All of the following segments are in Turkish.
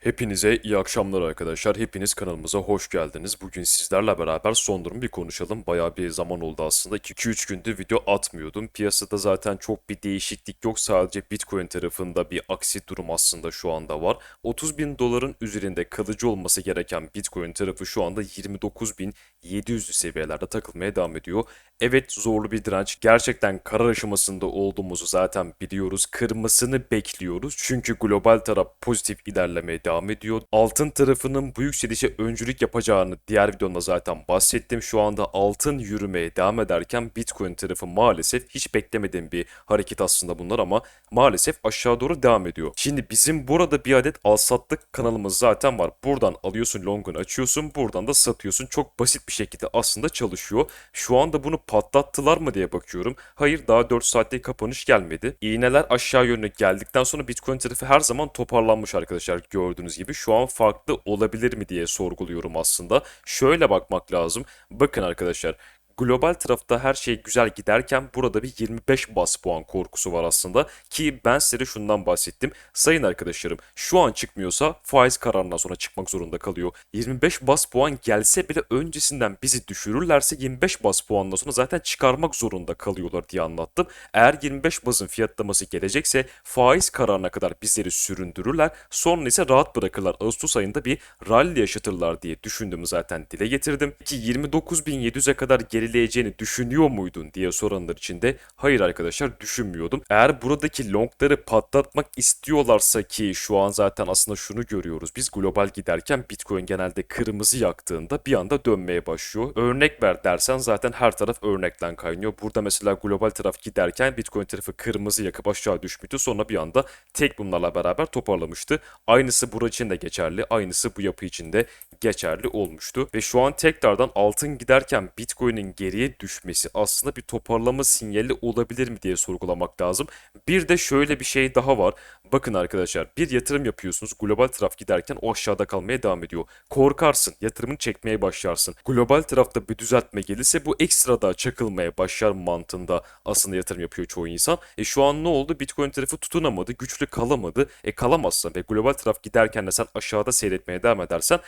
Hepinize iyi akşamlar arkadaşlar. Hepiniz kanalımıza hoş geldiniz. Bugün sizlerle beraber son durumu bir konuşalım. Bayağı bir zaman oldu aslında. 2-3 gündür video atmıyordum. Piyasada zaten çok bir değişiklik yok. Sadece Bitcoin tarafında bir aksi durum aslında şu anda var. 30 bin doların üzerinde kalıcı olması gereken Bitcoin tarafı şu anda 29 bin 700'lü seviyelerde takılmaya devam ediyor. Evet zorlu bir direnç. Gerçekten karar aşamasında olduğumuzu zaten biliyoruz. Kırmasını bekliyoruz. Çünkü global taraf pozitif ilerlemeye devam ediyor. Altın tarafının bu yükselişe öncülük yapacağını diğer videomda zaten bahsettim. Şu anda altın yürümeye devam ederken Bitcoin tarafı maalesef hiç beklemediğim bir hareket aslında bunlar ama maalesef aşağı doğru devam ediyor. Şimdi bizim burada bir adet al sattık kanalımız zaten var. Buradan alıyorsun longunu açıyorsun. Buradan da satıyorsun. Çok basit bir şekilde aslında çalışıyor. Şu anda bunu patlattılar mı diye bakıyorum. Hayır daha 4 saatte kapanış gelmedi. İğneler aşağı yönlü geldikten sonra Bitcoin tarafı her zaman toparlanmış arkadaşlar gördüğünüz gibi. Şu an farklı olabilir mi diye sorguluyorum aslında. Şöyle bakmak lazım. Bakın arkadaşlar global tarafta her şey güzel giderken burada bir 25 bas puan korkusu var aslında ki ben size şundan bahsettim. Sayın arkadaşlarım şu an çıkmıyorsa faiz kararından sonra çıkmak zorunda kalıyor. 25 bas puan gelse bile öncesinden bizi düşürürlerse 25 bas puandan sonra zaten çıkarmak zorunda kalıyorlar diye anlattım. Eğer 25 basın fiyatlaması gelecekse faiz kararına kadar bizleri süründürürler. Sonra ise rahat bırakırlar. Ağustos ayında bir rally yaşatırlar diye düşündüğümü zaten dile getirdim. Ki 29.700'e kadar gerileyeceğini düşünüyor muydun diye soranlar için de hayır arkadaşlar düşünmüyordum. Eğer buradaki longları patlatmak istiyorlarsa ki şu an zaten aslında şunu görüyoruz. Biz global giderken Bitcoin genelde kırmızı yaktığında bir anda dönmeye başlıyor. Örnek ver dersen zaten her taraf örnekten kaynıyor. Burada mesela global taraf giderken Bitcoin tarafı kırmızı yakıp aşağı düşmüştü. Sonra bir anda tek bunlarla beraber toparlamıştı. Aynısı bura için de geçerli. Aynısı bu yapı için de geçerli olmuştu. Ve şu an tekrardan altın giderken Bitcoin'in geriye düşmesi aslında bir toparlama sinyali olabilir mi diye sorgulamak lazım. Bir de şöyle bir şey daha var. Bakın arkadaşlar bir yatırım yapıyorsunuz. Global taraf giderken o aşağıda kalmaya devam ediyor. Korkarsın. Yatırımını çekmeye başlarsın. Global tarafta bir düzeltme gelirse bu ekstra daha çakılmaya başlar mantığında aslında yatırım yapıyor çoğu insan. E şu an ne oldu? Bitcoin tarafı tutunamadı. Güçlü kalamadı. E kalamazsan ve global taraf giderken de sen aşağıda seyretmeye devam edersen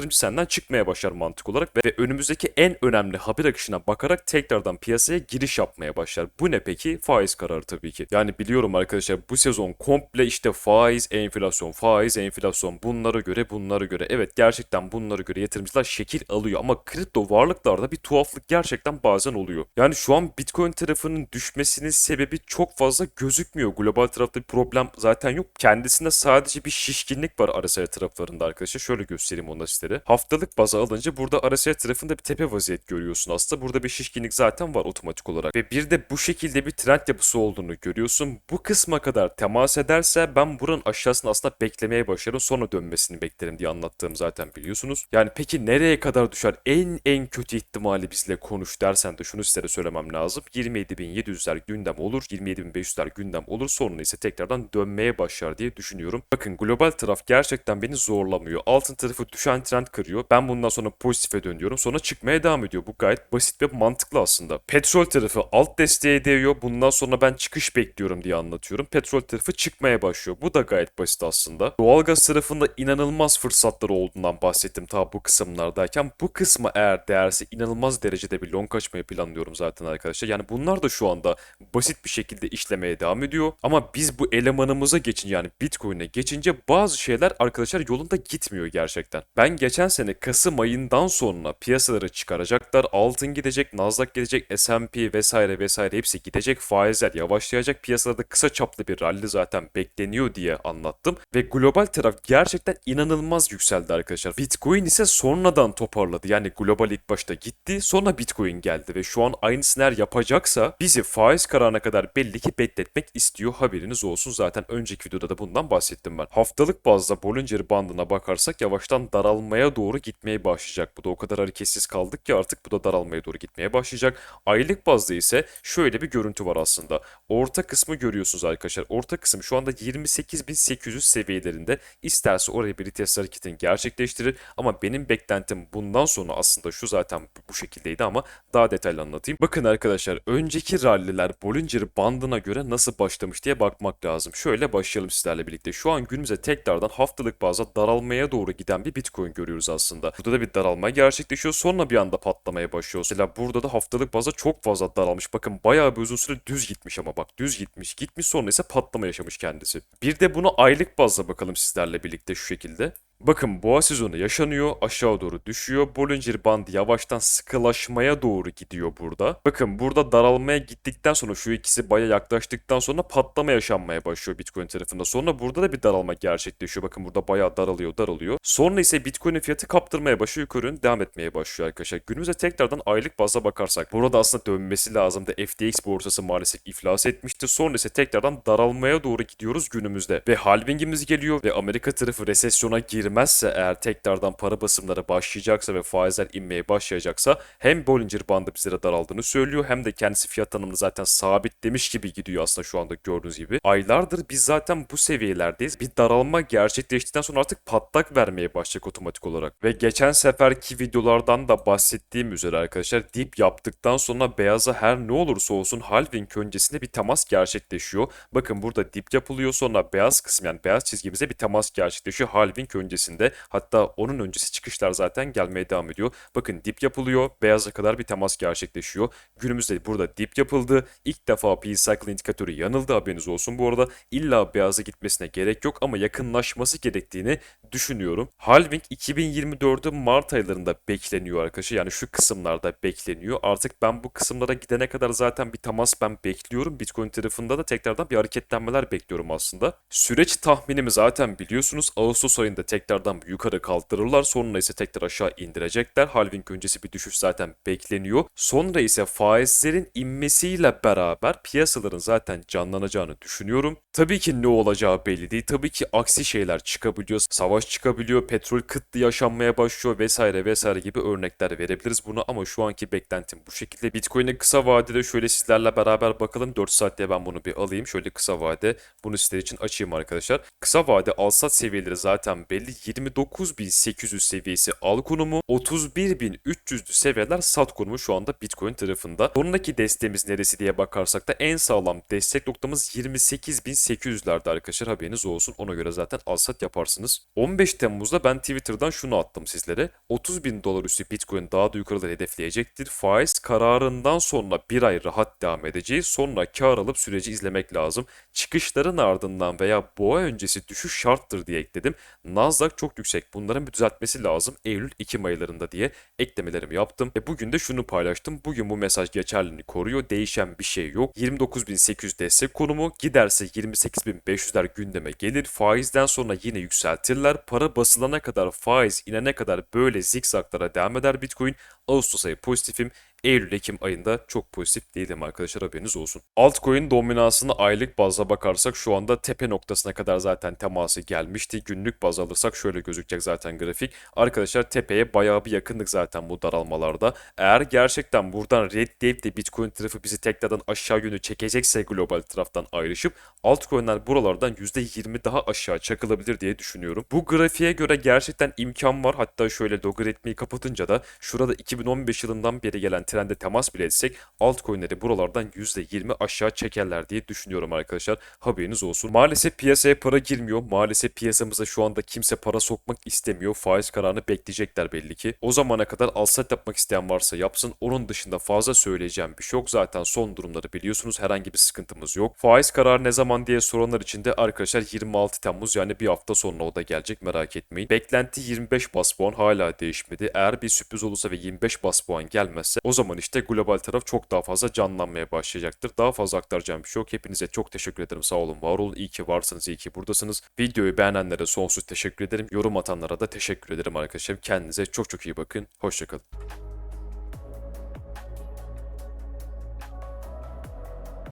yatırımcı senden çıkmaya başlar mantık olarak ve önümüzdeki en önemli haber akışına bakarak tekrardan piyasaya giriş yapmaya başlar. Bu ne peki? Faiz kararı tabii ki. Yani biliyorum arkadaşlar bu sezon komple işte faiz, enflasyon, faiz, enflasyon bunlara göre bunlara göre. Evet gerçekten bunlara göre yatırımcılar şekil alıyor ama kripto varlıklarda bir tuhaflık gerçekten bazen oluyor. Yani şu an Bitcoin tarafının düşmesinin sebebi çok fazla gözükmüyor. Global tarafta bir problem zaten yok. Kendisinde sadece bir şişkinlik var RSI taraflarında arkadaşlar. Şöyle göstereyim onu da sizlere. Haftalık baza alınca burada RSI tarafında bir tepe vaziyet görüyorsun aslında. Burada bir şişkinlik zaten var otomatik olarak. Ve bir de bu şekilde bir trend yapısı olduğunu görüyorsun. Bu kısma kadar temas ederse ben buranın aşağısını aslında beklemeye başlarım. Sonra dönmesini beklerim diye anlattığım zaten biliyorsunuz. Yani peki nereye kadar düşer? En en kötü ihtimali bizle konuş dersen de şunu sizlere söylemem lazım. 27.700'ler gündem olur. 27.500'ler gündem olur. Sonra ise tekrardan dönmeye başlar diye düşünüyorum. Bakın global taraf gerçekten beni zorlamıyor. Altın tarafı düşen trend kırıyor. Ben bundan sonra pozitife dönüyorum. Sonra çıkmaya devam ediyor. Bu gayet basit ve mantıklı aslında. Petrol tarafı alt desteğe değiyor. Bundan sonra ben çıkış bekliyorum diye anlatıyorum. Petrol tarafı çıkmaya başlıyor. Bu da gayet basit aslında. Doğalgaz tarafında inanılmaz fırsatları olduğundan bahsettim ta bu kısımlardayken. Bu kısmı eğer değerse inanılmaz derecede bir long açmayı planlıyorum zaten arkadaşlar. Yani bunlar da şu anda basit bir şekilde işlemeye devam ediyor. Ama biz bu elemanımıza geçin yani Bitcoin'e geçince bazı şeyler arkadaşlar yolunda gitmiyor gerçekten. Ben geçen sene Kasım ayından sonra piyasaları çıkaracaklar. Altın gidecek, Nasdaq gidecek, S&P vesaire vesaire hepsi gidecek. Faizler yavaşlayacak. Piyasalarda kısa çaplı bir rally zaten bekleniyor diye anlattım. Ve global taraf gerçekten inanılmaz yükseldi arkadaşlar. Bitcoin ise sonradan toparladı. Yani global ilk başta gitti sonra Bitcoin geldi ve şu an aynısını eğer yapacaksa bizi faiz kararına kadar belli ki bekletmek istiyor haberiniz olsun. Zaten önceki videoda da bundan bahsettim ben. Haftalık bazda Bollinger bandına bakarsak yavaştan daralmaya doğru gitmeye başlayacak. Bu da o kadar hareketsiz kaldık ki artık bu da daralmaya doğru gitmeye başlayacak. Aylık bazda ise şöyle bir görüntü var aslında. Orta kısmı görüyorsunuz arkadaşlar. Orta kısım şu anda 28.800 seviyelerinde. İsterse oraya bir retest hareketini gerçekleştirir ama benim beklentim bundan sonra aslında şu zaten bu şekildeydi ama daha detaylı anlatayım. Bakın arkadaşlar önceki ralliler Bollinger bandına göre nasıl başlamış diye bakmak lazım. Şöyle başlayalım sizlerle birlikte. Şu an günümüze tekrardan haftalık bazda daralmaya doğru giden bir Bitcoin görüyoruz aslında. Burada da bir daralma gerçekleşiyor. Sonra bir anda patlamaya başlıyor. Mesela burada da haftalık bazda çok fazla daralmış. Bakın bayağı bir uzun süre düz gitmiş ama bak düz gitmiş. Gitmiş sonra ise patlama yaşamış kendisi. Bir de bunu aylık bazda bakalım sizlerle birlikte şu şekilde. Bakın boğa sezonu yaşanıyor, aşağı doğru düşüyor. Bollinger bandı yavaştan sıkılaşmaya doğru gidiyor burada. Bakın burada daralmaya gittikten sonra şu ikisi baya yaklaştıktan sonra patlama yaşanmaya başlıyor Bitcoin tarafında. Sonra burada da bir daralma gerçekleşiyor. Bakın burada baya daralıyor, daralıyor. Sonra ise Bitcoin'in fiyatı kaptırmaya başlıyor, yukarı devam etmeye başlıyor arkadaşlar. Günümüze tekrardan aylık bazda bakarsak. Burada aslında dönmesi lazımdı. FTX borsası maalesef iflas etmişti. Sonra ise tekrardan daralmaya doğru gidiyoruz günümüzde. Ve halvingimiz geliyor ve Amerika tarafı resesyona girmeye girmezse eğer tekrardan para basımları başlayacaksa ve faizler inmeye başlayacaksa hem Bollinger bandı bizlere daraldığını söylüyor hem de kendisi fiyat tanımını zaten sabitlemiş gibi gidiyor aslında şu anda gördüğünüz gibi. Aylardır biz zaten bu seviyelerdeyiz. Bir daralma gerçekleştikten sonra artık patlak vermeye başlayacak otomatik olarak. Ve geçen seferki videolardan da bahsettiğim üzere arkadaşlar dip yaptıktan sonra beyaza her ne olursa olsun halving öncesinde bir temas gerçekleşiyor. Bakın burada dip yapılıyor sonra beyaz kısım yani beyaz çizgimize bir temas gerçekleşiyor halving öncesinde öncesinde hatta onun öncesi çıkışlar zaten gelmeye devam ediyor. Bakın dip yapılıyor. Beyaza kadar bir temas gerçekleşiyor. Günümüzde burada dip yapıldı. İlk defa P-Cycle indikatörü yanıldı haberiniz olsun. Bu arada illa beyaza gitmesine gerek yok ama yakınlaşması gerektiğini düşünüyorum. Halving 2024'ün Mart aylarında bekleniyor arkadaşlar. Yani şu kısımlarda bekleniyor. Artık ben bu kısımlara gidene kadar zaten bir temas ben bekliyorum. Bitcoin tarafında da tekrardan bir hareketlenmeler bekliyorum aslında. Süreç tahminimi zaten biliyorsunuz. Ağustos ayında tekrardan yukarı kaldırırlar. Sonra ise tekrar aşağı indirecekler. Halving öncesi bir düşüş zaten bekleniyor. Sonra ise faizlerin inmesiyle beraber piyasaların zaten canlanacağını düşünüyorum. Tabii ki ne olacağı belli değil. Tabii ki aksi şeyler çıkabiliyor. Savaş çıkabiliyor. Petrol kıtlığı yaşanmaya başlıyor vesaire vesaire gibi örnekler verebiliriz buna ama şu anki beklentim bu şekilde. Bitcoin'e kısa vadede şöyle sizlerle beraber bakalım. 4 saatte ben bunu bir alayım. Şöyle kısa vade bunu sizler için açayım arkadaşlar. Kısa vade alsat seviyeleri zaten belli. 29.800 seviyesi al konumu. 31.300'lü seviyeler sat konumu şu anda Bitcoin tarafında. Sonraki desteğimiz neresi diye bakarsak da en sağlam destek noktamız 28.800'lerde arkadaşlar haberiniz olsun. Ona göre zaten al sat yaparsınız. 15 Temmuz'da ben Twitter'dan şunu attım sizlere. 30 bin dolar üstü Bitcoin daha da yukarıda hedefleyecektir. Faiz kararından sonra bir ay rahat devam edeceğiz. Sonra kar alıp süreci izlemek lazım. Çıkışların ardından veya boğa öncesi düşüş şarttır diye ekledim. Nasdaq çok yüksek. Bunların bir düzeltmesi lazım. Eylül-Ekim aylarında diye eklemelerimi yaptım. Ve bugün de şunu paylaştım. Bugün bu mesaj geçerliliğini koruyor. Değişen bir şey yok. 29.800 destek konumu giderse 28.500'ler gündeme gelir. Faizden sonra yine yükseltirler. Para basılana kadar faiz inene kadar böyle zikzaklara devam eder Bitcoin. Ağustos ayı pozitifim. Eylül-Ekim ayında çok pozitif değilim arkadaşlar haberiniz olsun. Altcoin dominansını aylık bazda bakarsak şu anda tepe noktasına kadar zaten teması gelmişti. Günlük baz alırsak şöyle gözükecek zaten grafik. Arkadaşlar tepeye bayağı bir yakındık zaten bu daralmalarda. Eğer gerçekten buradan red deyip de Bitcoin tarafı bizi tekrardan aşağı yönü çekecekse global taraftan ayrışıp altcoin'ler buralardan %20 daha aşağı çakılabilir diye düşünüyorum. Bu grafiğe göre gerçekten imkan var. Hatta şöyle logaritmayı kapatınca da şurada 2015 yılından beri gelen trende temas bile etsek altcoin'leri buralardan %20 aşağı çekerler diye düşünüyorum arkadaşlar. Haberiniz olsun. Maalesef piyasaya para girmiyor. Maalesef piyasamıza şu anda kimse para sokmak istemiyor. Faiz kararını bekleyecekler belli ki. O zamana kadar alsat yapmak isteyen varsa yapsın. Onun dışında fazla söyleyeceğim bir şey yok. Zaten son durumları biliyorsunuz. Herhangi bir sıkıntımız yok. Faiz kararı ne zaman diye soranlar için de arkadaşlar 26 Temmuz yani bir hafta sonra o da gelecek merak etmeyin. Beklenti 25 bas puan hala değişmedi. Eğer bir sürpriz olursa ve 25 bas puan gelmezse o zaman işte global taraf çok daha fazla canlanmaya başlayacaktır. Daha fazla aktaracağım bir şey yok. Hepinize çok teşekkür ederim. Sağ olun, var olun. İyi ki varsınız, iyi ki buradasınız. Videoyu beğenenlere sonsuz teşekkür ederim. Yorum atanlara da teşekkür ederim arkadaşlar. Kendinize çok çok iyi bakın. Hoşçakalın.